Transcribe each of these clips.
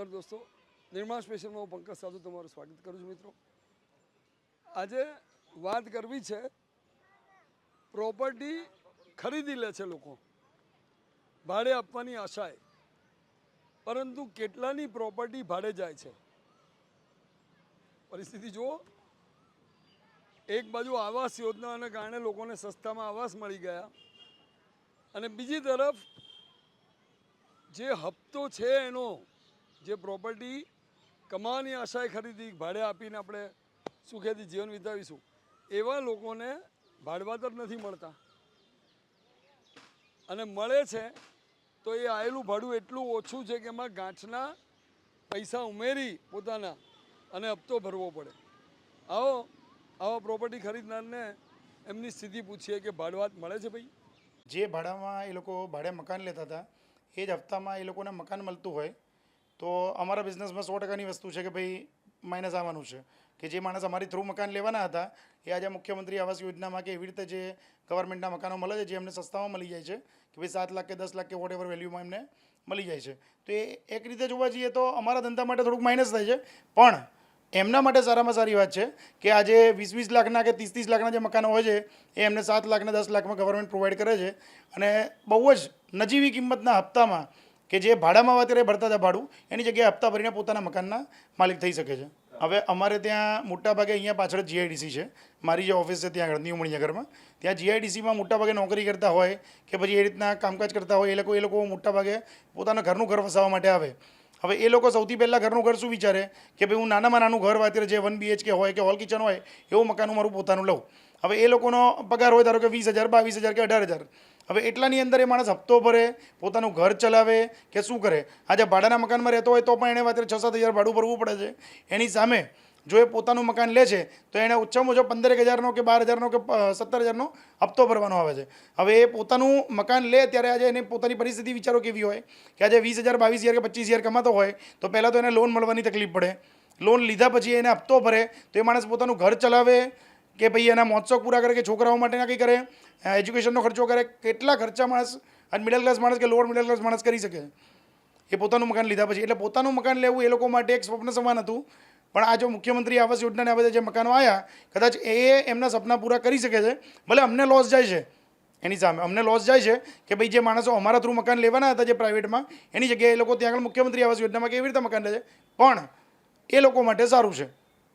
નમસ્કાર દોસ્તો. નિર્માણ સ્પેશિયલમાં હું પંકજ સાધુ તમારું સ્વાગત કરું છું મિત્રો. આજે વાત કરવી છે પ્રોપર્ટી ખરીદી લે છે લોકો. ભાડે આપવાની આશાએ. પરંતુ કેટલાની પ્રોપર્ટી ભાડે જાય છે? પરિસ્થિતિ જુઓ. એક બાજુ આવાસ યોજનાને કારણે લોકોને સસ્તામાં આવાસ મળી ગયા. અને બીજી તરફ જે હપ્તો છે એનો જે પ્રોપર્ટી કમાવાની આશાએ ખરીદી, ભાડે આપીને આપણે સુખેથી જીવન વિતાવીશું, એવા લોકોને ભાડવાતર નથી મળતા. અને મળે છે, તો એ આવેલું ભાડું એટલું ઓછું છે કે એમાં ગાંઠના પૈસા ઉમેરી પોતાના અને હપ્તો ભરવો પડે. આવો, આવા પ્રોપર્ટી ખરીદનારને એમની સ્થિતિ પૂછીએ કે ભાડવાત મળે છે ભાઈ? જે ભાડામાં એ લોકો ભાડે મકાન લેતા હતા, એ જ હપ્તામાં એ લોકોને મકાન મળતું હોય. તો અમારા બિઝનેસમાં સો ટકાની વસ્તુ છે કે ભાઈ માઇનસ આવવાનું છે. કે જે માણસ અમારી થ્રુ મકાન લેવાના હતા, એ આજે મુખ્યમંત્રી આવાસ યોજનામાં કે એવી રીતે જે ગવર્મેન્ટના મકાનો મળે છે, જે એમને સસ્તામાં મળી જાય છે, કે ભાઈ સાત લાખ કે દસ લાખ કે વોટ એવર વેલ્યુમાં એમને મળી જાય છે. તો એ એક રીતે જોવા જઈએ તો અમારા ધંધા માટે થોડુંક માઇનસ થાય છે. પણ એમના માટે સારામાં સારી વાત છે કે આજે વીસ વીસ લાખના કે ત્રીસ ત્રીસ લાખના જે મકાનો હોય છે, એ એમને સાત લાખને દસ લાખમાં ગવર્મેન્ટ પ્રોવાઈડ કરે છે. અને બહુ જ નજીવી કિંમતના હપ્તામાં કે જે ભાડામાં અત્યારે ભરતા હતા ભાડું, એની જગ્યાએ હપ્તા ભરીને પોતાના મકાનના માલિક થઈ શકે છે. હવે અમારે ત્યાં મોટાભાગે અહીંયા પાછળ જીઆઈડીસી છે. મારી જે ઓફિસ છે ત્યાં આગળ ન્યૂ ત્યાં જીઆઈડીસીમાં મોટાભાગે નોકરી કરતા હોય કે પછી એ રીતના કામકાજ કરતા હોય, એ લોકો એ લોકો મોટાભાગે પોતાના ઘરનું ઘર વસાવવા માટે આવે. હવે એ લોકો સૌથી પહેલાં ઘરનું ઘર શું વિચારે? કે ભાઈ હું નાનામાં નાનું ઘર અત્યારે જે વન બીએચકે હોય કે હોલ કિચન હોય, એવું મકાન હું મારું પોતાનું લઉં. હવે એ લોકોનો પગાર હોય ધારો કે વીસ હજાર, બાવીસ હજાર કે અઢાર હજાર. હવે એટલાની અંદર એ માણસ હપ્તો ભરે, પોતાનું ઘર ચલાવે, કે શું કરે? આજે ભાડાના મકાનમાં રહેતો હોય તો પણ એણે માત્ર છ સાત હજાર ભાડું ભરવું પડે છે. એની સામે જો એ પોતાનું મકાન લે છે, તો એણે ઓછામાં ઓછો પંદરેક હજારનો કે બાર હજારનો કે સત્તર હજારનો હપ્તો ભરવાનો આવે છે. હવે એ પોતાનું મકાન લે ત્યારે આજે એને પોતાની પરિસ્થિતિ વિચારો કેવી હોય? કે આજે વીસ હજાર, બાવીસ હજાર કે પચીસ હજાર કમાતો હોય, તો પહેલાં તો એને લોન મળવાની તકલીફ પડે. લોન લીધા પછી એને હપ્તો ભરે, તો એ માણસ પોતાનું ઘર ચલાવે, કે ભાઈ એના મહોત્સવ પૂરા કરે, કે છોકરાઓ માટેના કંઈ કરે? એજ્યુકેશનનો ખર્ચો કરે, કેટલા ખર્ચા માણસ, અને મિડલ ક્લાસ માણસ કે લોઅર મિડલ ક્લાસ માણસ કરી શકે? એ પોતાનું મકાન લીધા પછી. એટલે પોતાનું મકાન લેવું એ લોકો માટે એક સ્વપ્ન સમાન હતું. પણ આ જો મુખ્યમંત્રી આવાસ યોજનાને આ બધા જે મકાનો આવ્યા કદાચ એ એમના સપના પૂરા કરી શકે છે. ભલે અમને લોસ જાય છે. એની સામે અમને લોસ જાય છે કે ભાઈ જે માણસો અમારા થ્રુ મકાન લેવાના હતા જે પ્રાઇવેટમાં એની જગ્યાએ એ લોકો ત્યાં આગળ મુખ્યમંત્રી આવાસ યોજનામાં કેવી રીતે મકાન લે છે? પણ એ લોકો માટે સારું છે.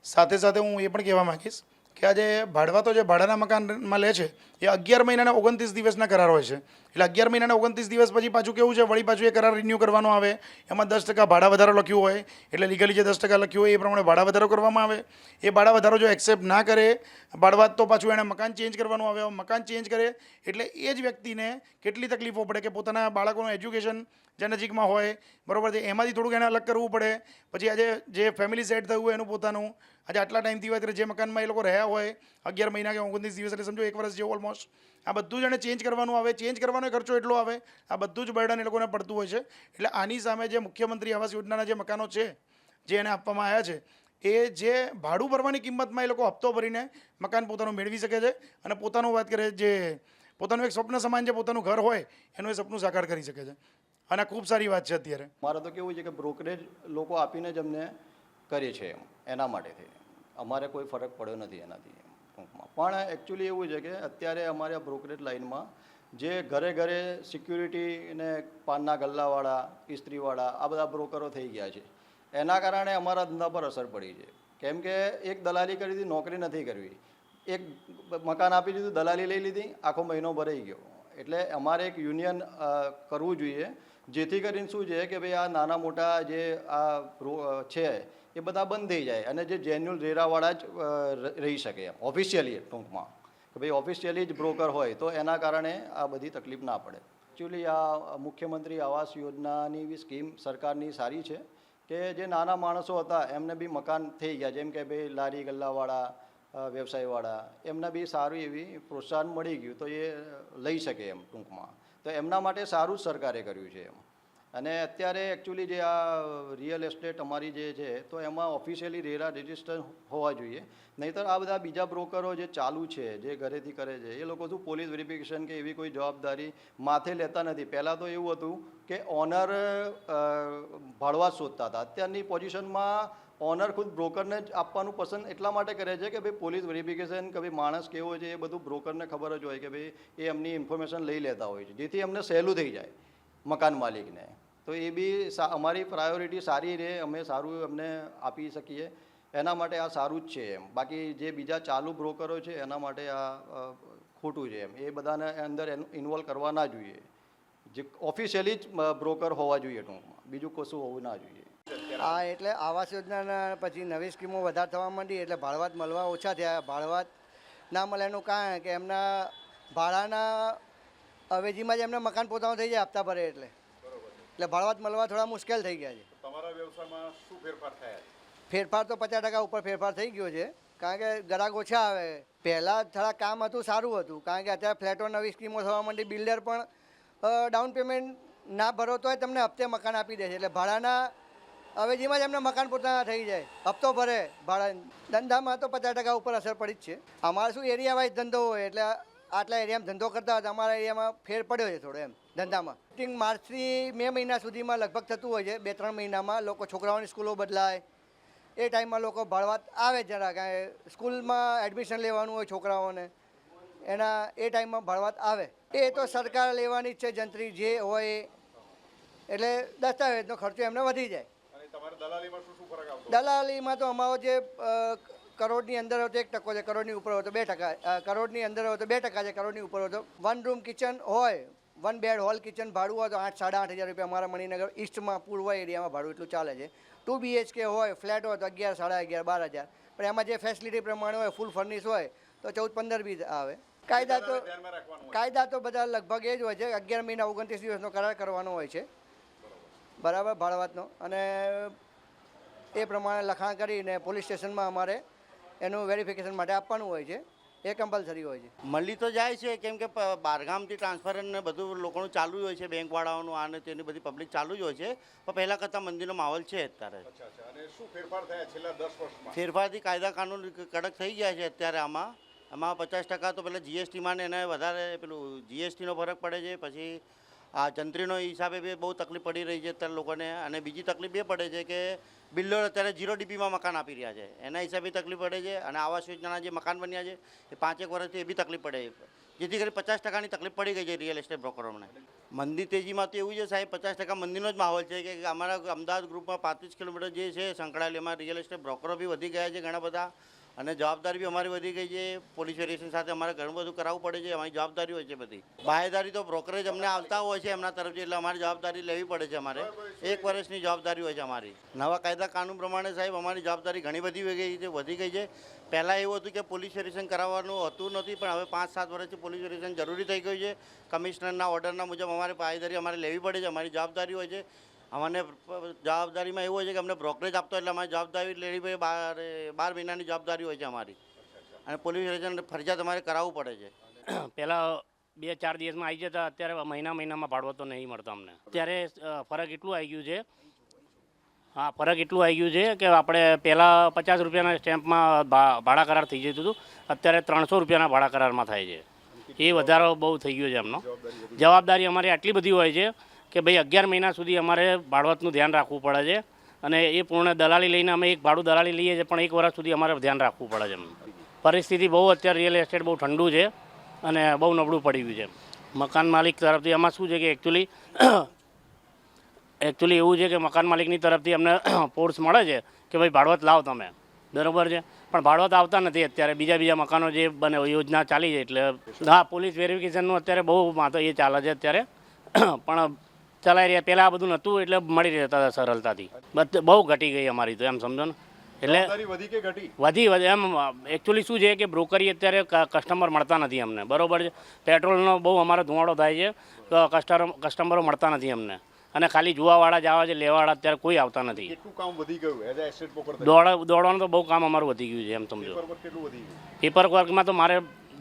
સાથે સાથે હું એ પણ કહેવા માંગીશ કે આજે ભાડવા તો જે ભાડાના મકાનમાં લે છે એ અગિયાર મહિનાના ઓગણત્રીસ દિવસના કરાર હોય છે. એટલે અગિયાર મહિનાના ઓગણત્રીસ દિવસ પછી પાછું કેવું છે? વળી પાછું એ કરાર રિન્યૂ કરવાનો આવે. એમાં દસ ટકા ભાડા વધારો લખ્યું હોય. એટલે લીગલી જે દસ ટકા લખ્યું હોય એ પ્રમાણે ભાડા વધારો કરવામાં આવે. એ ભાડા વધારો જો એક્સેપ્ટ ના કરે, ભાડવાત તો પાછું એણે મકાન ચેન્જ કરવાનું આવે. મકાન ચેન્જ કરે એટલે એ જ વ્યક્તિને કેટલી તકલીફો પડે કે પોતાના બાળકોનું એજ્યુકેશન જે નજીકમાં હોય, બરાબર છે, એમાંથી થોડુંક એને અલગ કરવું પડે. પછી આજે જે ફેમિલી સેટ થયું એનું પોતાનું, આજે આટલા ટાઈમથી હોય ત્યારે જે મકાનમાં એ લોકો રહ્યા હોય, અગિયાર મહિના કે ઓગણત્રીસ દિવસ, એટલે સમજો એક વર્ષ જેવું ઓલમોસ્ટ આ બધું જ એને ચેન્જ કરવાનું આવે ચેન્જ કરવાનો ખર્ચો એટલો આવે, આ બધું જ બર્ડન એ લોકોને પડતું હોય છે. એટલે આની સામે જે મુખ્યમંત્રી આવાસ યોજનાના જે મકાનો છે, જે એને આપવામાં આવ્યા છે, એ જે ભાડું ભરવાની કિંમતમાં એ લોકો હપ્તો ભરીને મકાન પોતાનું મેળવી શકે છે અને પોતાનું વાત કરે જે પોતાનું એક સ્વપ્ન સમાન જે પોતાનું ઘર હોય, એનું એ સપનું સાકાર કરી શકે છે. અને ખૂબ સારી વાત છે અત્યારે. મારે તો કેવું છે કે બ્રોકરેજ લોકો આપીને જ અમને કરીએ છે એમ, એના માટેથી. અમારે કોઈ ફરક પડ્યો નથી એનાથી. ટૂંકમાં. પણ એકચ્યુઅલી એવું છે કે અત્યારે અમારે બ્રોકરેજ લાઇનમાં જે ઘરે ઘરે સિક્યુરિટી ને પાનના ગલ્લાવાળા, ઇસ્ત્રીવાળા, આ બધા બ્રોકરો થઈ ગયા છે. એના કારણે અમારા ધંધા પર અસર પડી છે. કેમ કે એક દલાલી કરી દીધી, નોકરી નથી કરવી. એક મકાન આપી દીધું, દલાલી લઈ લીધી, આખો મહિનો ભરાઈ ગયો. એટલે અમારે એક યુનિયન કરવું જોઈએ, જેથી કરીને શું છે કે ભાઈ આ નાના મોટા જે આ છે એ બધા બંધ થઈ જાય અને જે જેન્યુઅલ રેરાવાળા જ રહી શકે એમ ઓફિશિયલી ટૂંકમાં. કે ભાઈ ઓફિશિયલી જ બ્રોકર હોય તો એના કારણે આ બધી તકલીફ ના પડે. એકચ્યુઅલી આ મુખ્યમંત્રી આવાસ યોજનાની બી સ્કીમ સરકારની સારી છે કે જે નાના માણસો હતા એમને બી મકાન થઈ ગયા, જેમ કે ભાઈ લારી ગલ્લાવાળા વ્યવસાયવાળા, એમને બી સારું એવી પ્રોત્સાહન મળી ગયું તો એ લઈ શકે એમ ટૂંકમાં. તો એમના માટે સારું જ સરકારે કર્યું છે એમ. અને અત્યારે એકચ્યુઅલી જે આ રિયલ એસ્ટેટ અમારી જે છે, તો એમાં ઓફિશિયલી રેરા રજિસ્ટર હોવા જોઈએ. નહીંતર આ બધા બીજા બ્રોકરો જે ચાલુ છે, જે ઘરેથી કરે છે, એ લોકો શું પોલીસ વેરિફિકેશન કે એવી કોઈ જવાબદારી માથે લેતા નથી. પહેલાં તો એવું હતું કે ઓનર ભાડવા શોધતા હતા. અત્યારની પોઝિશનમાં ઓનર ખુદ બ્રોકરને જ આપવાનું પસંદ એટલા માટે કરે છે કે ભાઈ પોલીસ વેરિફિકેશન કે ભાઈ માણસ કેવો છે એ બધું બ્રોકરને ખબર જ હોય કે ભાઈ એ એમની ઇન્ફોર્મેશન લઈ લેતા હોય છે, જેથી અમને સહેલું થઈ જાય મકાન માલિકને. તો એ બી અમારી પ્રાયોરિટી સારી રહે, અમે સારું અમને આપી શકીએ. એના માટે આ સારું જ છે એમ. બાકી જે બીજા ચાલુ બ્રોકરો છે, એના માટે આ ખોટું છે એમ. એ બધાને અંદર ઇન્વોલ્વ કરવા ના જોઈએ. જે ઓફિશિયલી જ બ્રોકર હોવા જોઈએ ટૂંકમાં. બીજું કશું હોવું ના જોઈએ. હા એટલે આવાસ યોજનાના પછી નવી સ્કીમો વધારે થવા માંડી એટલે ભાડવાત મળવા ઓછા થયા. ભાડવાત ના મળે એનું કારણ કે એમના ભાડાના અવેજીમાં જ એમને મકાન પોતાનું થઈ જાય હપ્તા ભરે એટલે. એટલે ભાડવાત મળવા થોડા મુશ્કેલ થઈ ગયા છે. તમારા વ્યવસાયમાં શું ફેરફાર થયા ફેરફાર તો પચાસ ટકા ઉપર ફેરફાર થઈ ગયો છે. કારણ કે ગ્રાહક ઓછા આવે. પહેલાં થોડા કામ હતું સારું હતું. કારણ કે અત્યારે ફ્લેટો નવી સ્કીમો થવા માંડી બિલ્ડર પણ ડાઉન પેમેન્ટ ના ભરો તોય તમને હપ્તે મકાન આપી દે છે. એટલે ભાડાના અવેજીમાં જ એમને મકાન પોતાના થઈ જાય હપ્તો ભરે. ભાડા ધંધામાં તો પચાસ ટકા ઉપર અસર પડી જ છે. અમારે શું એરિયા વાઇઝ ધંધો હોય એટલે આટલા એરિયામાં ધંધો કરતા હોય તો અમારા એરિયામાં ફેર પડ્યો છે થોડો એમ. ધંધામાં. ટિંગ માર્ચથી મે મહિના સુધીમાં લગભગ થતું હોય છે. બે ત્રણ મહિનામાં લોકો છોકરાઓની સ્કૂલો બદલાય. એ ટાઈમમાં લોકો ભાડવાત આવે જરા કાંઈ. સ્કૂલમાં એડમિશન લેવાનું હોય છોકરાઓને. એના એ ટાઈમમાં ભાડવાત આવે. એ તો સરકાર લેવાની જ છે જંત્રી જે હોય એટલે દસ્તાવેજનો ખર્ચો એમને વધી જાય. દલાલીમાં તો અમારો જે કરોડની અંદર હોય તો એક ટકો છે કરોડની ઉપર હોય તો બે ટકા. કરોડની અંદર હોય તો બે ટકા છે કરોડની ઉપર હોય તો વન રૂમ કિચન હોય. વન બેડ હોલ કિચન ભાડું હોય તો આઠ સાડા આઠ હજાર રૂપિયા અમારા મણિનગર ઈસ્ટમાં પૂર્વ એરિયામાં ભાડું એટલું ચાલે છે. ટુ બીએચકે હોય ફ્લેટ હોય તો અગિયાર સાડા અગિયાર બાર હજાર. પણ એમાં જે ફેસિલિટી પ્રમાણે હોય ફૂલ ફર્નિશ હોય તો ચૌદ પંદર બી આવે. કાયદા તો. કાયદા તો બધા લગભગ એ જ હોય છે. અગિયાર મહિના ઓગણત્રીસ દિવસનો કરાર કરવાનો હોય છે. બરાબર ભાડવાતનો અને એ પ્રમાણે લખાણ કરીને પોલીસ સ્ટેશનમાં અમારે એનું વેરિફિકેશન માટે આપવાનું હોય છે. એ કમ્પલસરી હોય છે. મળી તો જાય છે કેમ કે બહારગામથી ટ્રાન્સફર ને બધું લોકોનું ચાલુ જ હોય છે બેંકવાળાઓનું આને તેની બધી પબ્લિક ચાલુ જ હોય છે. પણ પહેલાં કરતાં મંદિરનો માહોલ છે અત્યારે. અચ્છા અચ્છા. અને શું ફેરફાર થયા છેલ્લા દસ વર્ષમાં? ફેરફારથી કાયદા કાનૂન કડક થઈ ગયા છે અત્યારે આમાં. આમાં પચાસ ટકા તો પહેલાં જીએસટીમાં ને એને વધારે પેલું જીએસટીનો ફરક પડે છે પછી આ જંત્રીનો હિસાબે બી બહુ તકલીફ પડી રહી છે અત્યારે લોકોને. અને બીજી તકલીફ એ પડે છે કે બિલ્ડર અત્યારે જીરો ડીપીમાં મકાન આપી રહ્યા છે. એના હિસાબે તકલીફ પડે છે અને આવાસ યોજનાના જે મકાન બન્યા છે, એ પાંચેક વર્ષથી એ બી તકલીફ પડે જેથી કરી પચાસ ટકાની તકલીફ પડી ગઈ છે રિયલ એસ્ટેટ બ્રોકરોને મંદિર તેજીમાં તો એવું છે સાહેબ, પચાસ ટકા મંદિરનો જ માહોલ છે કે અમારા અમદાવાદ ગ્રુપમાં પાંત્રીસ કિલોમીટર જે છે સંકળાયેલી એમાં રિયલ એસ્ટેટ બ્રોકરો બી વધી ગયા છે ઘણા બધા. અને જવાબદારી બી અમારી વધી ગઈ છે. પોલીસ વેરિએશન સાથે અમારે ઘણું બધું કરાવવું પડે છે. અમારી જવાબદારી હોય છે બધી. બાહેદારી તો બ્રોકરેજ અમને આવતા હોય છે એમના તરફથી, એટલે અમારી જવાબદારી લેવી પડે છે અમારે. એક વર્ષની જવાબદારી હોય છે અમારી. નવા કાયદા કાનૂન પ્રમાણે સાહેબ, અમારી જવાબદારી ઘણી બધી ગઈ છે, વધી ગઈ છે. પહેલાં એવું હતું કે પોલીસ વેરિએશન કરાવવાનું હતું નથી, પણ હવે પાંચ સાત વર્ષથી પોલીસ વેરિએશન જરૂરી થઈ ગયું છે. કમિશનરના ઓર્ડરના મુજબ અમારે બાહેદારી અમારે લેવી પડે છે, અમારી જવાબદારી હોય છે. અમને જવાબદારીમાં એવું હોય છે કે અમને બ્રોકરેજ આપતો એટલે અમારી જવાબદારી લેવી પડે. બાર બાર મહિનાની જવાબદારી હોય છે અમારી. અને પોલીસ સ્ટેશન ફરજિયાત અમારે કરાવવું પડે છે. પહેલાં બે ચાર દિવસમાં આવી જતા, અત્યારે મહિના મહિનામાં ભાડવો તો નહીં મળતો અમને. અત્યારે ફરક એટલું આવી ગયું છે. હા, ફરક એટલું આવી ગયું છે કે આપણે પહેલાં પચાસ રૂપિયાના સ્ટેમ્પમાં ભાડા કરાર થઈ જતું હતું. અત્યારે ત્રણસો રૂપિયાના ભાડા કરારમાં થાય છે. એ વધારો બહુ થઈ ગયો છે એમનો. જવાબદારી અમારી આટલી બધી હોય છે. કે ભાઈ અગિયાર મહિના સુધી અમારે ભાડવતનું ધ્યાન રાખવું પડે છે અને એ પૂર્ણ દલાલી લઈને અમે એક ભાડું દલાલી લઈએ છીએ, પણ એક વર્ષ સુધી અમારે ધ્યાન રાખવું પડે છે પરિસ્થિતિ બહુ અત્યારે રિયલ એસ્ટેટ બહુ ઠંડુ છે અને બહુ નબળું પડી ગયું છે. મકાન માલિક તરફથી એમાં શું છે કે એકચ્યુઅલી એકચ્યુઅલી એવું છે કે મકાન માલિકની તરફથી અમને ફોર્સ મળે છે કે ભાઈ ભાડવત લાવ તમે. બરાબર છે? પણ ભાડવત આવતા નથી અત્યારે. બીજા બીજા મકાનો જે બને યોજના ચાલી છે એટલે હા, પોલીસ વેરિફિકેશનનું અત્યારે બહુ માથો એ ચાલે છે અત્યારે. પણ ચલાવી રહ્યા. પહેલાં આ બધું નહોતું એટલે મળી રહેતા હતા સરળતાથી. બહુ ઘટી ગઈ અમારી તો એમ સમજો ને? એટલે વધી કે ઘટી? વધી વધી એમ એકચ્યુઅલી શું છે કે બ્રોકરી અત્યારે કસ્ટમર મળતા નથી અમને. બરોબર છે? પેટ્રોલનો બહુ અમારો ધુમાડો થાય છે કસ્ટમર કસ્ટમરો મળતા નથી અમને. અને ખાલી જોવાવાળા જ આવે છે લેવાવાળા અત્યારે કોઈ આવતા નથી. કેટલું કામ વધી ગયું દોડ દોડવાનું તો બહુ કામ અમારું વધી ગયું છે એમ સમજો. પેપર વર્કમાં તો મારે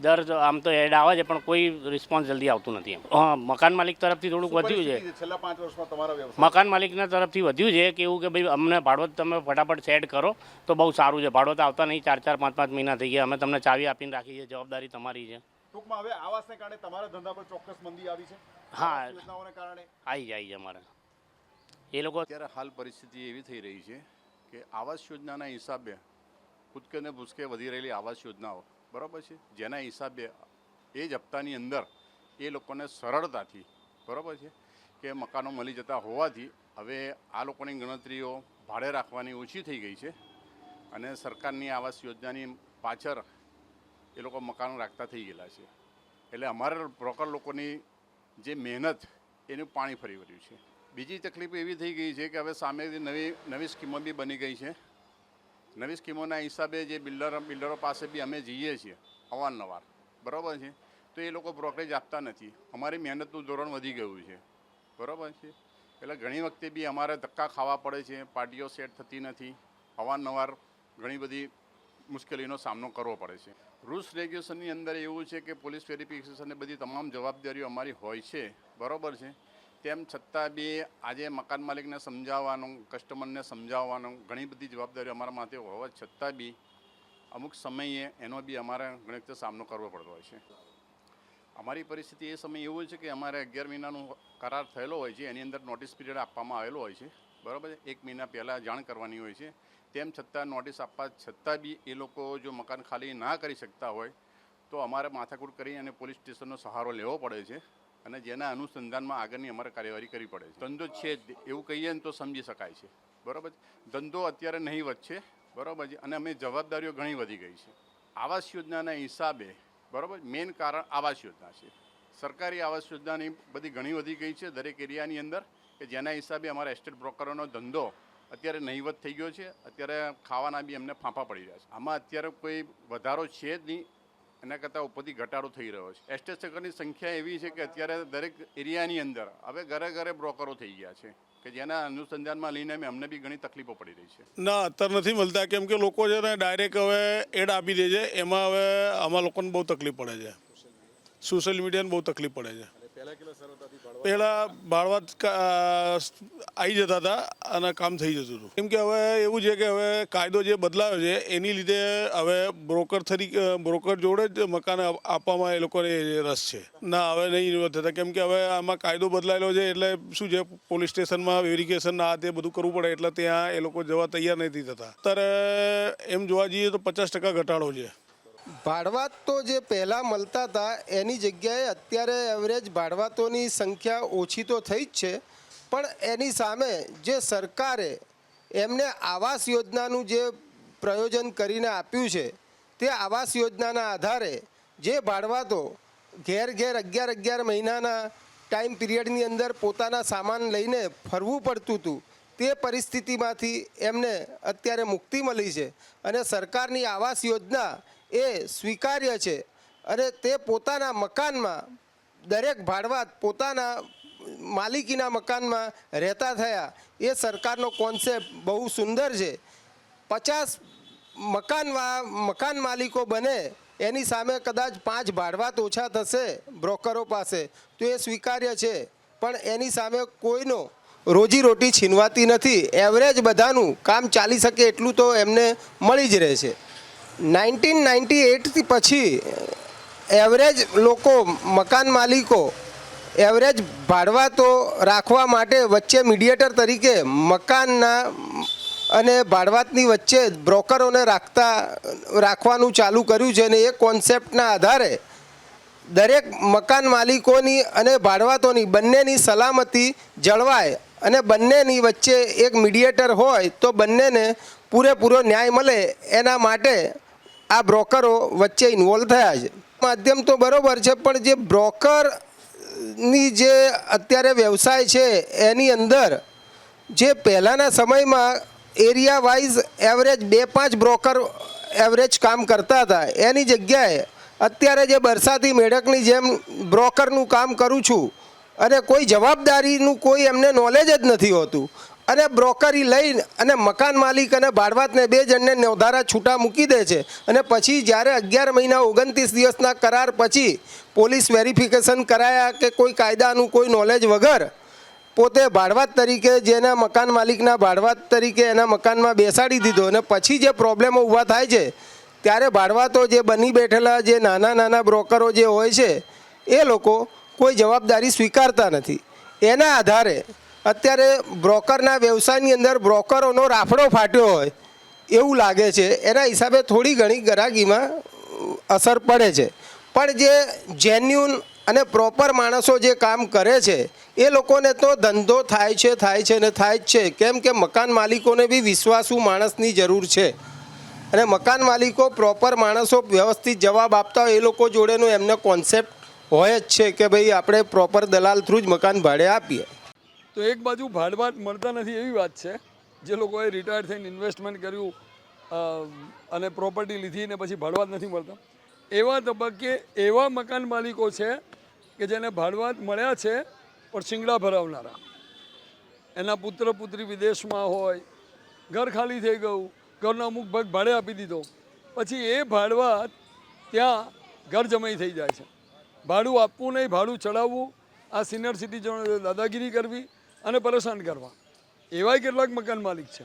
દર આમ તો એડ આવે છે પણ કોઈ રિસ્પોન્સ જલ્દી આવતું નથી હા મકાન માલિક તરફથી થોડુંક વધ્યું છે. છેલ્લા પાંચ વર્ષમાં તમારા મકાન માલિકના તરફથી વધ્યું છે કે એવું કે ભાઈ અમને ભાડવત તમે ફટાફટ સેટ કરો તો બહુ સારું છે. ભાડવત આવતા નહીં ચાર ચાર પાંચ પાંચ મહિના થઈ ગયા. અમે તમને ચાવી આપીને રાખી છે જવાબદારી તમારી છે. ટૂંકમાં હવે આવાસને કારણે તમારા ધંધા પર ચોક્કસ મંદી આવી છે? હા. યોજનાઓને કારણે? આવી જાય છે અમારે. એ લોકો અત્યારે હાલ પરિસ્થિતિ એવી થઈ રહી છે કે આવાસ યોજનાના હિસાબે કૂદકે ને ભૂસકે વધી રહેલી આવાસ યોજનાઓ બરાબર છે? જેના હિસાબે એ જ હપ્તાની અંદર એ લોકોને સરળતાથી, બરાબર છે? કે મકાનો મળી જતા હોવાથી હવે આ લોકોની ગણતરીઓ ભાડે રાખવાની ઓછી થઈ ગઈ છે અને સરકારની આવાસ યોજનાની પાછળ એ લોકો મકાનો રાખતા થઈ ગયેલા છે. એટલે અમારા બ્રોકર લોકોની જે મહેનત એનું પાણી ફરી વળ્યું છે. બીજી તકલીફ એવી થઈ ગઈ છે કે હવે સામે નવી નવી સ્કીમો બી બની ગઈ છે. નવી સ્કીમોના હિસાબે જે બિલ્ડર બિલ્ડરો પાસે બી અમે જઈએ છીએ અવારનવાર. બરાબર છે? તો એ લોકો બ્રોકરેજ આપતા નથી. અમારી મહેનતનું ધોરણ વધી ગયું છે. બરાબર છે? એટલે ઘણી વખતે બી અમારે ધક્કા ખાવા પડે છે, પાર્ટીઓ સેટ થતી નથી. અવારનવાર ઘણી બધી મુશ્કેલીનો સામનો કરવો પડે છે. રૂલ્સ રેગ્યુલેશનની અંદર એવું છે કે પોલીસ વેરિફિકેશનની બધી તમામ જવાબદારીઓ અમારી હોય છે. બરાબર છે? તેમ છતાં બી આજે મકાન માલિકને સમજાવવાનું કસ્ટમરને સમજાવવાનું ઘણી બધી જવાબદારીઓ અમારા માથે હોવા છતાં બી અમુક સમયે એનો બી અમારે ઘણી વખતે સામનો કરવો પડતો હોય છે. અમારી પરિસ્થિતિ એ સમય એવું છે કે અમારે અગિયાર મહિનાનો કરાર થયેલો હોય છે, એની અંદર નોટિસ પીરિયડ આપવામાં આવેલો હોય છે. બરાબર છે? એક મહિના પહેલાં જાણ કરવાની હોય છે. તેમ છતાં નોટિસ આપવા છતાં બી એ લોકો જો મકાન ખાલી ના કરી શકતા હોય, તો અમારે માથાકૂટ કરી અને પોલીસ સ્ટેશનનો સહારો લેવો પડે છે. અને જેના અનુસંધાનમાં આગળની અમારે કાર્યવાહી કરવી પડે છે. ધંધો છે જ, એવું કહીએ ને તો સમજી શકાય છે. બરાબર છે? ધંધો અત્યારે નહીં વધશે, બરાબર છે? અને અમે જવાબદારીઓ ઘણી વધી ગઈ છે. આવાસ યોજનાના હિસાબે, બરાબર મેઇન કારણ આવાસ યોજના છે. સરકારી આવાસ યોજનાની બધી ઘણી વધી ગઈ છે દરેક એરિયાની અંદર, કે જેના હિસાબે અમારા એસ્ટેટ બ્રોકરોનો ધંધો અત્યારે નહીવત થઈ ગયો છે. અત્યારે ખાવાના બી એમને ફાંફા પડી રહ્યા છે. આમાં અત્યારે કોઈ વધારો છે જ નહીં. એના કરતાં ઉપરથી ઘટાડો થઈ રહ્યો છે. એસ્ટેટ સેકરની સંખ્યા એવી છે કે અત્યારે દરેક એરિયાની અંદર હવે ઘરે ઘરે બ્રોકરો થઈ ગયા છે કે જેના અનુસંધાનમાં લઈને અમે અમને બી ઘણી તકલીફો પડી રહી છે. ના, અત્યારે નથી મળતા. કેમ કે લોકો છે ને ડાયરેક્ટ હવે એડ આપી દે છે. એમાં હવે આમાં લોકોને બહુ તકલીફ પડે છે. સોશિયલ મીડિયાને બહુ તકલીફ પડે છે. પહેલાં ભાડવા આવી જતા હતા અને કામ થઈ જતું હતું. કેમ કે હવે એવું છે કે હવે કાયદો જે બદલાયો છે, એની લીધે હવે બ્રોકર તરીકે બ્રોકર જોડે જ મકાન આપવામાં એ લોકોને રસ છે. ના, હવે નહીં થતા કેમ કે હવે આમાં કાયદો બદલાયેલો છે, એટલે શું છે, પોલીસ સ્ટેશનમાં વેરિફિકેશન આ તે બધું કરવું પડે, એટલે ત્યાં એ લોકો જવા તૈયાર નથી થતા. અત્યારે એમ જોવા જઈએ તો પચાસ ટકા ઘટાડો છે. ભાડવાત તો જે પહેલાં મળતા હતા, એની જગ્યાએ અત્યારે એવરેજ ભાડવાતોની સંખ્યા ઓછી તો થઈ જ છે. પણ એની સામે જે સરકારે એમને આવાસ યોજનાનું જે પ્રયોજન કરીને આપ્યું છે, તે આવાસ યોજનાના આધારે જે ભાડવાતો ઘેર ઘેર અગિયાર અગિયાર મહિનાના ટાઈમ પિરિયડની અંદર પોતાના સામાન લઈને ફરવું પડતું હતું, તે પરિસ્થિતિમાંથી એમને અત્યારે મુક્તિ મળી છે. અને સરકારની આવાસ યોજના એ સ્વીકાર્ય છે અને તે પોતાના મકાનમાં, દરેક ભાડવાત પોતાના માલિકીના મકાનમાં રહેતા થયા. એ સરકારનો કોન્સેપ્ટ બહુ સુંદર છે. પચાસ મકાનવા મકાન માલિકો બને, એની સામે કદાચ પાંચ ભાડવાત ઓછા થશે બ્રોકરો પાસે, તો એ સ્વીકાર્ય છે. પણ એની સામે કોઈનો રોજીરોટી છીનવાતી નથી. એવરેજ બધાનું કામ ચાલી શકે એટલું તો એમને મળી જ રહે છે. નાઇન્ટીન નાઇન્ટી એટથી પછી એવરેજ લોકો, મકાન માલિકો એવરેજ ભાડવાતો રાખવા માટે વચ્ચે મીડિયેટર તરીકે મકાનના અને ભાડવાતની વચ્ચે બ્રોકરોને રાખતા, રાખવાનું ચાલુ કર્યું છે અને એ કોન્સેપ્ટના આધારે દરેક મકાન માલિકોની અને ભાડવાતોની બંનેની સલામતી જળવાય અને બંનેની વચ્ચે એક મીડિયેટર હોય તો બંનેને પૂરેપૂરો ન્યાય મળે એના માટે આ બ્રોકરો વચ્ચે ઇન્વોલ્વ થયા છે. માધ્યમ તો બરોબર છે, પણ જે બ્રોકરની જે અત્યારે વ્યવસાય છે, એની અંદર જે પહેલાંના સમયમાં એરિયા વાઇઝ એવરેજ બે પાંચ બ્રોકર એવરેજ કામ કરતા હતા, એની જગ્યાએ અત્યારે જે બરસાતી મેઢકની જેમ બ્રોકરનું કામ કરું છું, અને કોઈ જવાબદારીનું કોઈ એમને નોલેજ જ નથી હોતું. અને બ્રોકરી લઈ અને મકાન માલિક અને ભાડવાતને બે જણને નવધારા છૂટા મૂકી દે છે. અને પછી જ્યારે અગિયાર મહિના ઓગણત્રીસ દિવસના કરાર પછી પોલીસ વેરિફિકેશન કરાયા કે કોઈ કાયદાનું કોઈ નોલેજ વગર, પોતે ભાડવાત તરીકે જેના મકાન માલિકના ભાડવાત તરીકે એના મકાનમાં બેસાડી દીધો અને પછી જે પ્રોબ્લેમો ઊભા થાય છે, ત્યારે ભાડવાતો જે બની બેઠેલા, જે નાના નાના બ્રોકરો જે હોય છે, એ લોકો કોઈ જવાબદારી સ્વીકારતા નથી. એના આધારે અત્યારે બ્રોકરના વ્યવસાયની અંદર બ્રોકરોનો રાફડો ફાટ્યો હોય, એવું લાગે છે. એના હિસાબે થોડી ઘણી ગરાગીમાં અસર પડે છે. પણ જે જેન્યુન અને પ્રોપર માણસો જે કામ કરે છે, એ લોકોને તો ધંધો થાય છે થાય છે ને થાય જ છે. કેમ કે મકાન માલિકોને બી વિશ્વાસુ માણસની જરૂર છે? અને મકાન માલિકો પ્રોપર માણસો વ્યવસ્થિત જવાબ આપતા હોય, એ લોકો જોડેનો એમને કોન્સેપ્ટ હોય જ છે કે ભાઈ આપણે પ્રોપર દલાલ થ્રુ જ મકાન ભાડે આપીએ. તો એક બાજુ ભાડવાટ મળતા નથી એવી વાત છે. જે લોકોએ રિટાયર થઈને ઇન્વેસ્ટમેન્ટ કર્યું અને પ્રોપર્ટી લીધી ને પછી ભાડવાત નથી મળતા. એવા તબક્કે એવા મકાન માલિકો છે કે જેને ભાડવાત મળ્યા છે પણ શિંગડા ભરાવનારા. એના પુત્ર પુત્રી વિદેશમાં હોય, ઘર ખાલી થઈ ગયું, ઘરનો અમુક ભાગ ભાડે આપી દીધો. પછી એ ભાડવાત ત્યાં ઘર જમાઈ થઈ જાય છે. ભાડું આપવું નહીં, ભાડું ચડાવવું, આ સિનિયર સિટીઝનો દાદાગીરી કરવી અને પરેશાન કરવા. એવાય કેટલાક મકાન માલિક છે.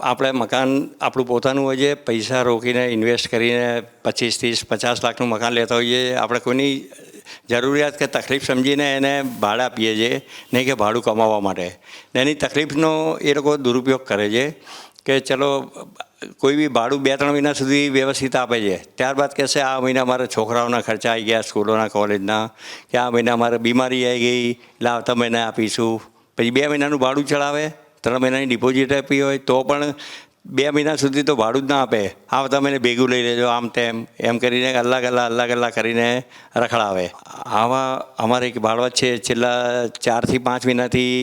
આપણે મકાન આપણું પોતાનું હોય છે, પૈસા રોકીને ઇન્વેસ્ટ કરીને પચીસ ત્રીસ પચાસ લાખનું મકાન લેતા હોઈએ. આપણે કોઈની જરૂરિયાત કે તકલીફ સમજીને એને ભાડા આપીએ છીએ, નહીં કે ભાડું કમાવા માટે. એની તકલીફનો એ લોકો દુરુપયોગ કરે છે કે ચલો, કોઈ બી ભાડું બે ત્રણ મહિના સુધી વ્યવસ્થિત આપે છે. ત્યારબાદ કહેશે, આ મહિના મારા છોકરાઓના ખર્ચા આવી ગયા સ્કૂલોના, કોલેજના. કે આ મહિના મારે બીમારી આવી ગઈ. એટલે આવતા મહિને આપીશું. પછી બે મહિનાનું ભાડું ચડાવે, ત્રણ મહિનાની ડિપોઝિટ આપી હોય, તો પણ બે મહિના સુધી તો ભાડું જ ના આપે. હા તમે એને ભેગું લઈ લેજો, આમ તેમ, એમ કરીને અલગ અલગ અલગ અલગ કરીને રખડાવે. આવા અમારે એક ભાડવા છે, છેલ્લા ચારથી પાંચ મહિનાથી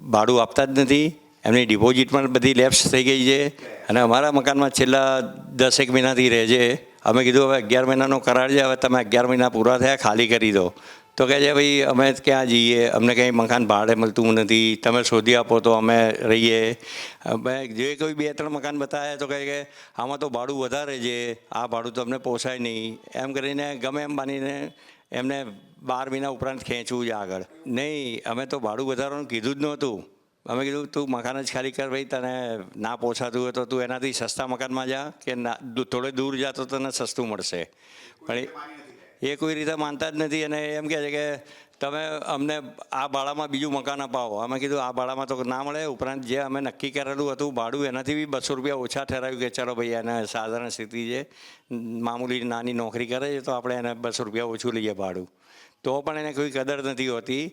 ભાડું આપતા જ નથી. એમની ડિપોઝિટ પણ બધી લેપ્સ થઈ ગઈ છે અને અમારા મકાનમાં છેલ્લા દસેક મહિનાથી રહે છે. અમે કીધું, હવે અગિયાર મહિનાનો કરાર છે, હવે તમે અગિયાર મહિના પૂરા થયા, ખાલી કરી દો. તો કહે છે, ભાઈ, અમે ક્યાં જઈએ? અમને કંઈ મકાન ભાડે મળતું નથી. તમે શોધી આપો તો અમે રહીએ. જે કોઈ બે, ત્રણ મકાન બતાવ્યા તો કહે કે, આમાં તો ભાડું વધારે છે. આ ભાડું તો અમને પોસાય નહીં. એમ કરીને ગમે એમ માનીને એમને બાર મહિના ઉપરાંત ખેંચવું છે આગળ. નહીં, અમે તો ભાડું વધારવાનું કીધું જ નહોતું. અમે કીધું, તું મકાન જ ખાલી કર ભાઈ, તને ના પોસાતું હોય તો તું એનાથી સસ્તા મકાનમાં જા, કે ના, થોડે દૂર જા તો તને સસ્તું મળશે. પણ એ- કોઈ રીતે માનતા જ નથી અને એમ કહે છે કે તમે અમને આ ભાડામાં બીજું મકાન અપાવો. અમે કીધું, આ ભાડામાં તો ના મળે. ઉપરાંત જે અમે નક્કી કરેલું હતું ભાડું, એનાથી બી બસો રૂપિયા ઓછા ઠરાવ્યું કે ચલો ભાઈ, એને સાધારણ સ્થિતિ છે. મામૂલી નાની નોકરી કરે છે, તો આપણે એને બસો રૂપિયા ઓછું લઈએ ભાડું. તો પણ એને કોઈ કદર નથી હોતી.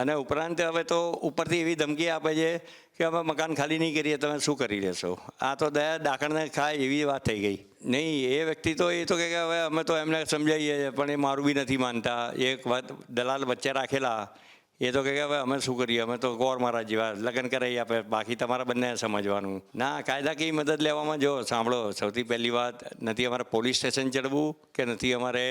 અને ઉપરાંત હવે તો ઉપરથી એવી ધમકી આપે છે કે અમે મકાન ખાલી નહીં કરીએ, તમે શું કરી લેશો? આ તો દયા ડાકણને ખાય એવી વાત થઈ ગઈ. નહીં, એ વ્યક્તિ તો એ તો કહે કે હવે અમે તો એમને સમજાવીએ છીએ, પણ એ મારું બી નથી માનતા. એક વાત દલાલ વચ્ચે રાખેલા, એ તો કહે કે હવે અમે શું કરીએ? અમે તો ગોર મારા જેવા લગ્ન કરાવી આપે, બાકી તમારા બંને સમજવાનું. ના કાયદાકીય મદદ લેવામાં? જો, સાંભળો, સૌથી પહેલી વાત, નથી અમારે પોલીસ સ્ટેશન ચડવું કે નથી અમારે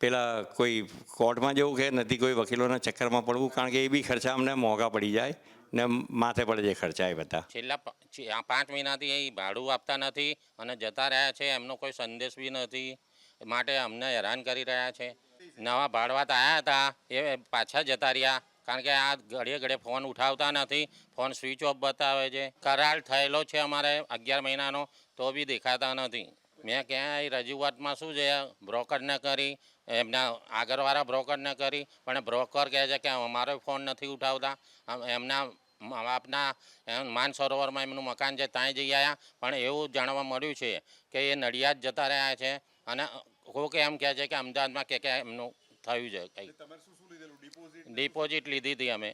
પેલા કોઈ કોર્ટમાં જવું કે નથી, કોઈ વકીલોના ચક્કરમાં પડવું, કારણ કે એ બી ખર્ચા અમને મોંઘા પડી જાય ને માથે પડે છે ખર્ચા એ બધા. છેલ્લા પાંચ મહિનાથી અહીં ભાડું આપતા નથી અને જતા રહ્યા છે, એમનો કોઈ સંદેશ બી નથી માટે અમને હેરાન કરી રહ્યા છે. નવા ભાડવાત આવ્યા હતા, એ પાછા જતા રહ્યા, કારણ કે આ ઘડીએ ઘડીએ ફોન ઉઠાવતા નથી, ફોન સ્વિચ ઓફ બતાવે છે. કરાર થયેલો છે અમારે અગિયાર મહિનાનો, તો બી દેખાતા નથી. મેં ક્યાંય રજૂઆતમાં શું છે બ્રોકરને કરી એમના આગળવાળા બ્રોકરને કરી પણ બ્રોકર કહે છે કે અમારો ફોન નથી ઉઠાવતા. એમના મા બાપના માન સરોવરમાં એમનું મકાન છે ત્યાં જઈ આવ્યા પણ એવું જાણવા મળ્યું છે કે એ નડિયાદ જતા રહ્યા છે અને કોકે એમ કહે છે કે અમદાવાદમાં કે કે એમનું થયું છે કંઈ ડિપોઝિટ લીધી હતી અમે.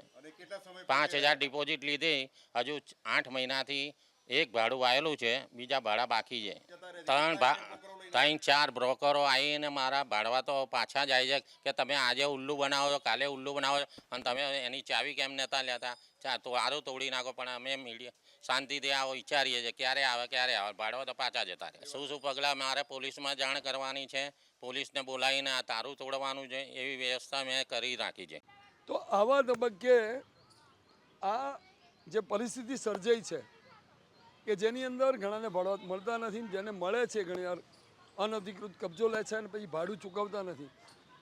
પાંચ હજાર ડિપોઝિટ લીધી. હજુ આઠ મહિનાથી એક ભાડું આવેલું છે બીજા ભાડા બાકી છે. ત્રણ ત્રણ, ચાર બ્રોકરો આવીને મારા ભાડવા તો પાછા જાય છે કે તમે આજે ઉલ્લુ બનાવો છો, કાલે ઉલ્લુ બનાવો છો અને તમે એની ચાવી કેમ નહોતા લેતા? ચા, તો આરું તોડી નાખો, પણ અમે મીડિયા શાંતિથી આવો, વિચારીએ છીએ, ક્યારે આવે ક્યારે આવે, ભાડવા તો પાછા જતા રહે. શું શું પગલાં મારે પોલીસમાં જાણ કરવાની છે? પોલીસને બોલાવીને આ તારું તોડવાનું છે, એવી વ્યવસ્થા મેં કરી રાખી છે. તો આવા તબક્કે આ જે પરિસ્થિતિ સર્જાઈ છે કે જેની અંદર ઘણાને ભાડુઆત મળતા નથી જેને મળે છે ઘણીવાર અનધિકૃત કબજો લે છે અને પછી ભાડું ચૂકવતા નથી.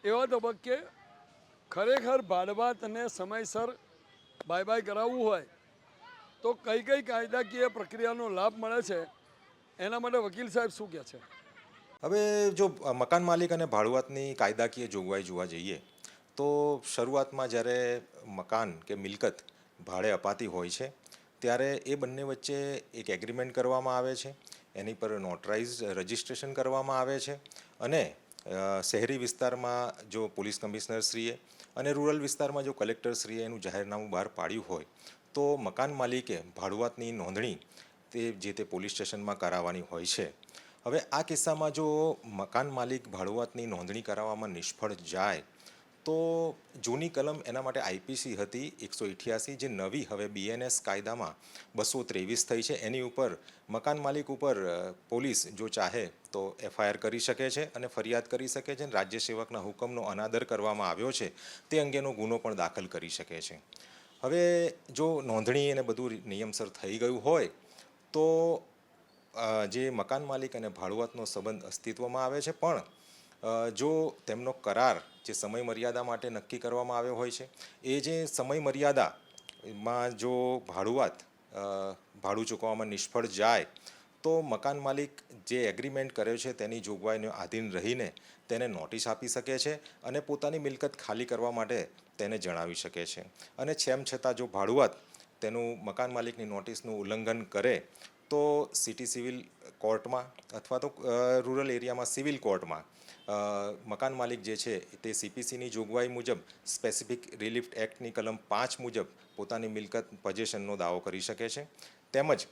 એવા તબક્કે ખરેખર ભાડવાતને સમયસર બાય બાય કરાવવું હોય તો કઈ કઈ કાયદાકીય પ્રક્રિયાનો લાભ મળે છે એના માટે વકીલ સાહેબ શું કહે છે? હવે જો મકાન માલિક અને ભાડુઆતની કાયદાકીય જોગવાઈ જોવા જઈએ તો શરૂઆતમાં જ્યારે મકાન કે મિલકત ભાડે અપાતી હોય છે ત્યારે એ બંને વચ્ચે એક એગ્રીમેન્ટ કરવામાં આવે છે. એની પર નોટરાઇઝ રજિસ્ટ્રેશન કરવામાં આવે છે. અને શહેરી વિસ્તારમાં જો પોલીસ કમિશનરશ્રીએ અને રૂરલ વિસ્તારમાં જો કલેક્ટરશ્રીએ એનું જાહેરનામું બહાર પાડ્યું હોય, તો મકાન માલિકે ભાડુઆતની નોંધણી તે જે તે પોલીસ સ્ટેશનમાં કરાવવાની હોય છે. હવે આ કિસ્સામાં જો મકાન માલિક ભાડુઆતની નોંધણી કરાવવામાં નિષ્ફળ જાય તો જૂની કલમ એના માટે આઈપીસી હતી એકસો અઠ્યાસી જે નવી હવે બીએનએસ કાયદામાં બસો ત્રેવીસ થઈ છે. એની ઉપર મકાન માલિક ઉપર પોલીસ જો ચાહે તો એફઆઈઆર કરી શકે છે અને ફરિયાદ કરી શકે છે અને રાજ્ય સેવકના હુકમનો અનાદર કરવામાં આવ્યો છે. તે અંગેનો ગુનો પણ દાખલ કરી શકે છે. હવે જો નોંધણી અને બધું નિયમસર થઈ ગયું હોય તો જે મકાન માલિક અને ભાડુઆતનો સંબંધ અસ્તિત્વમાં આવે છે. પણ જો તેમનો કરાર જે સમય મર્યાદા માટે નક્કી કરવામાં આવ્યો હોય છે, એ જે સમય મર્યાદામાં જો ભાડુઆત ભાડું ચૂકવવામાં નિષ્ફળ જાય, તો મકાન માલિક જે એગ્રીમેન્ટ કર્યો છે તેની જોગવાઈને આધીન રહીને તેને નોટિસ આપી શકે છે અને પોતાની મિલકત ખાલી કરવા માટે તેને જણાવી શકે છે. અને છેમ છતાં જો ભાડુઆત તેનું મકાન માલિકની નોટિસનું ઉલ્લંઘન કરે, તો સિટી સિવિલ કોર્ટમાં અથવા તો રૂરલ એરિયામાં સિવિલ કોર્ટમાં મકાન માલિક જે છે, તે સીપીસીની જોગવાઈ મુજબ સ્પેસિફિક રિલીફ એક્ટની કલમ પાંચ મુજબ પોતાની મિલકત પજેશનનો દાવો કરી શકે છે. તેમજ,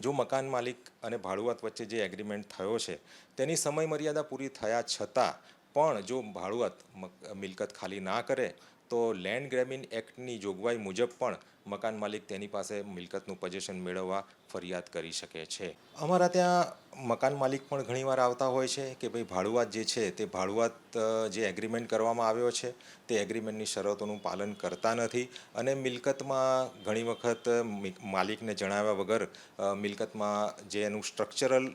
જો મકાન માલિક અને ભાડુઆત વચ્ચે જે એગ્રીમેન્ટ થયો છે, તેની સમય મર્યાદા પૂરી થયા છતાં પણ જો ભાડુઆત મિલકત ખાલી ના કરે તો લેન્ડ ગ્રેબિંગ એક્ટની જોગવાઈ મુજબ પણ મકાન માલિક તેની પાસે મિલકતનું પોઝેશન મેળવવા ફરિયાદ કરી શકે છે. અમારા ત્યાં મકાન માલિક પણ ઘણીવાર આવતા હોય છે કે ભાઈ ભાડુઆત જે છે તે ભાડુઆત જે એગ્રીમેન્ટ કરવામાં આવ્યો છે તે એગ્રીમેન્ટની શરતોનું પાલન કરતા નથી અને મિલકતમાં ઘણી વખત માલિકને જણાવ્યા વગર મિલકતમાં જે એનું સ્ટ્રક્ચરલ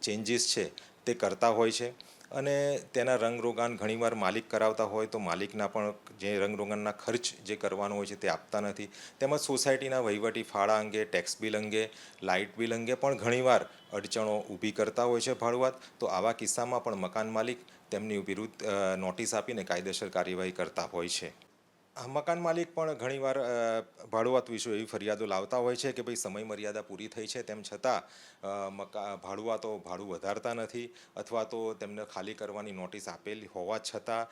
ચેન્જીસ છે તે કરતા હોય છે. અને તેના રંગરોગાન ઘણીવાર માલિક કરાવતા હોય તો માલિકના પણ જે રંગરોગાનના ખર્ચ જે કરવાનો હોય છે તે આપતા નથી. તેમજ સોસાયટીના વહીવટી ફાળા અંગે, ટેક્સ બિલ અંગે, લાઇટ બિલ અંગે પણ ઘણીવાર અડચણો ઊભી કરતા હોય છે ભાડુઆત. તો આવા કિસ્સામાં પણ મકાન માલિક તેમની વિરુદ્ધ નોટિસ આપીને કાયદેસર કાર્યવાહી કરતા હોય છે. મકાન માલિક પણ ઘણીવાર ભાડુઆત વિશે એવી ફરિયાદો લાવતા હોય છે કે ભાઈ સમય મર્યાદા પૂરી થઈ છે, તેમ છતાં મકા, ભાડુઆતો ભાડું વધારતા નથી અથવા તો તેમને ખાલી કરવાની નોટિસ આપેલી હોવા છતાં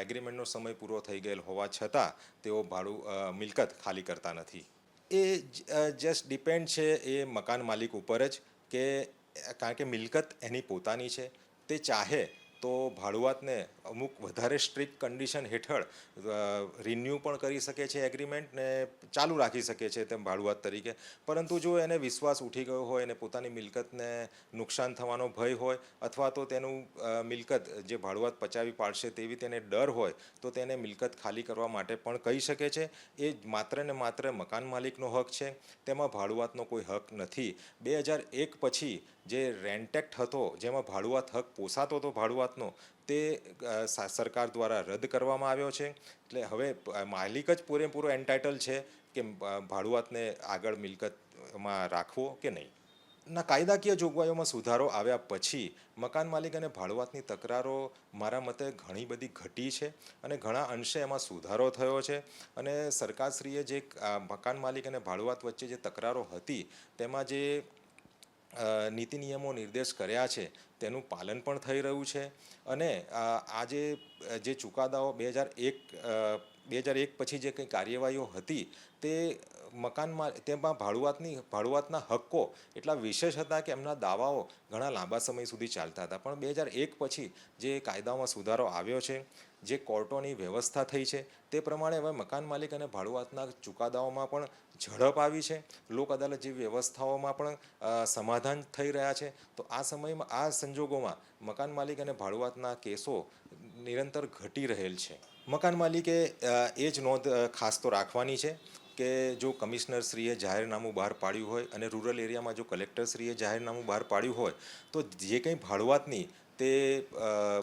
એગ્રીમેન્ટનો સમય પૂરો થઈ ગયેલ હોવા છતાં તેઓ ભાડું મિલકત ખાલી કરતા નથી. એ જસ્ટ ડિપેન્ડ છે એ મકાન માલિક ઉપર જ કે, કારણ કે મિલકત એની પોતાની છે. તે ચાહે તો ભાડુઆતને અમુક વધારે સ્ટ્રિક્ટ કન્ડિશન હેઠળ રિન્યૂ પણ કરી શકે છે એગ્રીમેન્ટ ને ચાલુ રાખી શકે છે તેમ ભાડુઆત તરીકે. પરંતુ જો એને વિશ્વાસ ઉઠી ગયો હોય અને પોતાની મિલકતને નુકસાન થવાનો ભય હોય, અથવા તો તેનું મિલકત જે ભાડુઆત પચાવી પાડશે તેવી તેને ડર હોય, તો તેને મિલકત ખાલી કરવા માટે પણ કહી શકે છે. એ માત્ર ને માત્ર મકાન માલિકનો હક છે, તેમાં ભાડુઆતનો કોઈ હક નથી. બે હજાર એક પછી જે રેન્ટેક્ટ હતો, જેમાં ભાડુઆત હક પોસાતો હતો, ભાડુઆતનો તે સરકાર દ્વારા રદ કરવામાં આવ્યો છે. એટલે હવે માલિક જ પૂરેપૂરો એન્ટાઇટલ છે કે ભાડુઆતને આગળ મિલકતમાં રાખવો કે નહીં. ના, કાયદાકીય જોગવાઈઓમાં સુધારો આવ્યા પછી મકાન માલિક અને ભાડુઆતની તકરારો મારા મતે ઘણી બધી ઘટી છે અને ઘણા અંશે એમાં સુધારો થયો છે. અને સરકારશ્રીએ જે મકાન માલિક અને ભાડુઆત વચ્ચે જે તકરારો હતી, તેમાં જે નીતિ નિયમો નિર્દેશ કર્યા છે, તેનું પાલન પણ થઈ રહ્યું છે. અને આજે જે ચુકાદાઓ બે હજાર એક બે હજાર એક પછી જે કંઈ કાર્યવાહીઓ હતી, તે મકાનમાં તેમાં ભાડુઆતની, ભાડુઆતના હક્કો એટલા વિશેષ હતા કે એમના દાવાઓ ઘણા લાંબા સમય સુધી ચાલતા હતા. પણ બે હજાર એક પછી જે કાયદામાં સુધારો આવ્યો છે, જે કોર્ટોની વ્યવસ્થા થઈ છે, તે પ્રમાણે હવે મકાન માલિક અને ભાડુઆતના ચુકાદાઓમાં પણ ઝડપ આવી છે. લોક અદાલત જેવી વ્યવસ્થાઓમાં પણ સમાધાન થઈ રહ્યા છે. તો આ સમયમાં, આ સંજોગોમાં મકાન માલિક અને ભાડુઆતના કેસો નિરંતર ઘટી રહેલ છે. મકાન માલિકે એ જ નોંધ ખાસ તો રાખવાની છે. કે જો કમિશનરશ્રીએ જાહેરનામું બહાર પાડ્યું હોય અને રૂરલ એરિયામાં જો કલેક્ટરશ્રીએ જાહેરનામું બહાર પાડ્યું હોય, તો જે કંઈ ભાડુઆતની તે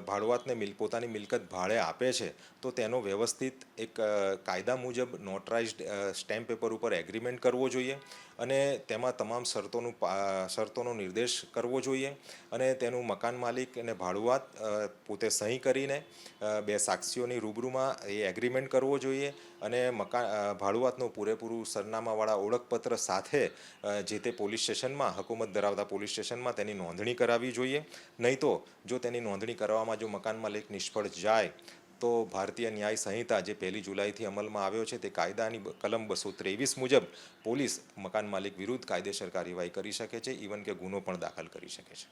ભાડવાતને મિલ, પોતાની મિલકત ભાડે આપે છે, તો તેનો વ્યવસ્થિત એક કાયદા મુજબ નોટરાઇઝડ સ્ટેમ્પ પેપર ઉપર એગ્રીમેન્ટ કરવો જોઈએ. અને તેમાં તમામ શરતોનું શરતોનો નિર્દેશ કરવો જોઈએ અને તેનું મકાન માલિક અને ભાડુઆત પોતે સહી કરીને બે સાક્ષીઓની રૂબરૂમાં એ એગ્રીમેન્ટ કરવો જોઈએ અને મકાન ભાડુઆતનું પૂરેપૂરું સરનામાવાળા ઓળખપત્ર સાથે જે તે પોલીસ સ્ટેશનમાં હકુમત ધરાવતા પોલીસ સ્ટેશનમાં તેની નોંધણી કરાવવી જોઈએ. નહીં તો જો તેની નોંધણી કરવામાં જો મકાન માલિક નિષ્ફળ જાય તો ભારતીય ન્યાય સંહિતા જે પહેલી જુલાઈથી અમલમાં આવ્યો છે તે કાયદાની કલમ બસો ત્રેવીસ મુજબ પોલીસ મકાન માલિક વિરુદ્ધ કાયદેસર કાર્યવાહી કરી શકે છે ઇવન કે ગુનો પણ દાખલ કરી શકે છે.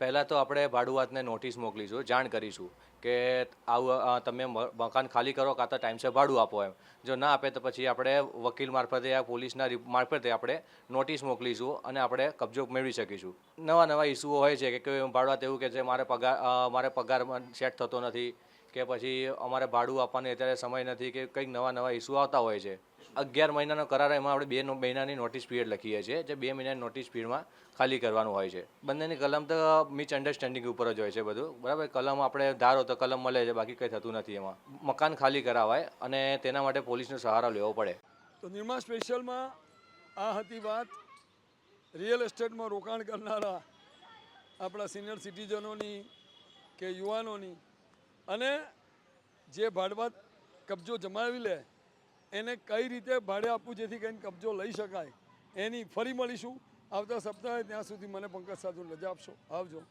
પહેલાં તો આપણે ભાડુઆતને નોટિસ મોકલીશું, જાણ કરીશું. કે આવું તમે મકાન ખાલી કરો કાં તો ટાઈમસર ભાડું આપો એમ. જો ના આપે તો પછી આપણે વકીલ મારફતે યા પોલીસના મારફતે આપણે નોટિસ મોકલીશું અને આપણે કબજો મેળવી શકીશું. નવા નવા ઇસ્યુઓ હોય છે કે ભાડવા તેવું કે છે મારે પગાર મારે પગાર સેટ થતો નથી કે પછી અમારે ભાડું આપવાની અત્યારે સમય નથી કે કંઈક નવા નવા ઇસ્યુ આવતા હોય છે. અગિયાર મહિનાનો કરાર એમાં આપણે બે મહિનાની નોટિસ પીરિયડ લખીએ છીએ, જે બે મહિનાની નોટિસ પીરિયડમાં ખાલી કરવાનું હોય છે. બંનેની કલમ તો મિચ અન્ડરસ્ટેન્ડિંગ ઉપર જ હોય છે બધું. બરાબર? કલમ આપણે ધારો તો કલમ મળે છે, બાકી કંઈ થતું નથી એમાં. મકાન ખાલી કરાવાય અને તેના માટે પોલીસનો સહારો લેવો પડે. તો નિર્મા સ્પેશિયલમાં આ હતી વાત રિયલ એસ્ટેટમાં રોકાણ કરનારા આપણા સિનિયર સિટીઝનોની કે યુવાનોની. અને જે ભાડવા કબજો જમાવી લે એને કઈ રીતે ભાડે આપવું જેથી કરીને કબજો લઈ શકાય, એની ફરી મળીશું. આવતા સપ્તાહે ત્યાં સુધી મને પંકજ સાધુ રજા આપશો. આવજો.